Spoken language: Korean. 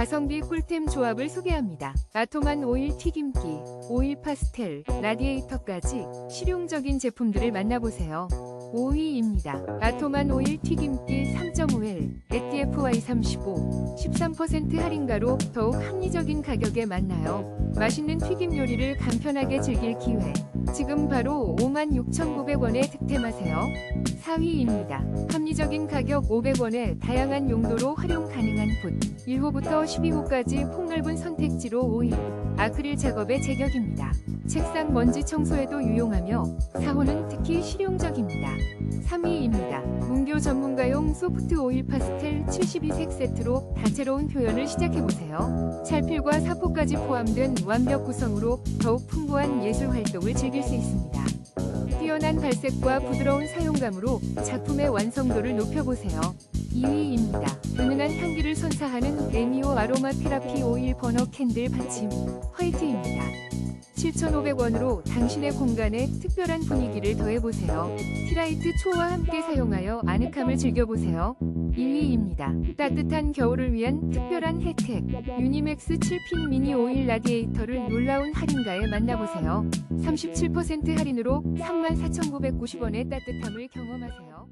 가성비 꿀템 조합을 소개합니다. 아토만 오일 튀김기, 오일 파스텔, 라디에이터까지 실용적인 제품들을 만나보세요. 5위입니다. 아토만 오일 튀김기 3.5L, ATFY 35, 13% 할인가로 더욱 합리적인 가격에 만나요. 맛있는 튀김 요리를 간편하게 즐길 기회. 지금 바로 56,900원에 득템하세요. 4위입니다. 합리적인 가격 500원에 다양한 용도로 활용 가능한 붓. 1호부터 12호까지 폭넓은 선택지로 오일. 아크릴 작업에 제격입니다. 책상 먼지 청소에도 유용하며 4호는 특히 실용적입니다. 3위입니다. 문교 전문가용 소프트 오일 파스텔 72색 세트로 다채로운 표현을 시작해보세요. 찰필과 사포까지 포함된 완벽 구성으로 더욱 풍부한 예술 활동을 즐길 수 있습니다. 뛰어난 발색과 부드러운 사용감으로 작품의 완성도를 높여보세요. 2위입니다. 선사하는 에미오 아로마 테라피 오일 버너 캔들 받침 화이트입니다. 7,500원으로 당신의 공간에 특별한 분위기를 더해보세요. 티라이트 초와 함께 사용하여 아늑함을 즐겨보세요. 2위입니다. 따뜻한 겨울을 위한 특별한 혜택. 유니맥스 7핀 미니 오일 라디에이터를 놀라운 할인가에 만나보세요. 37% 할인으로 34,990원의 따뜻함을 경험하세요.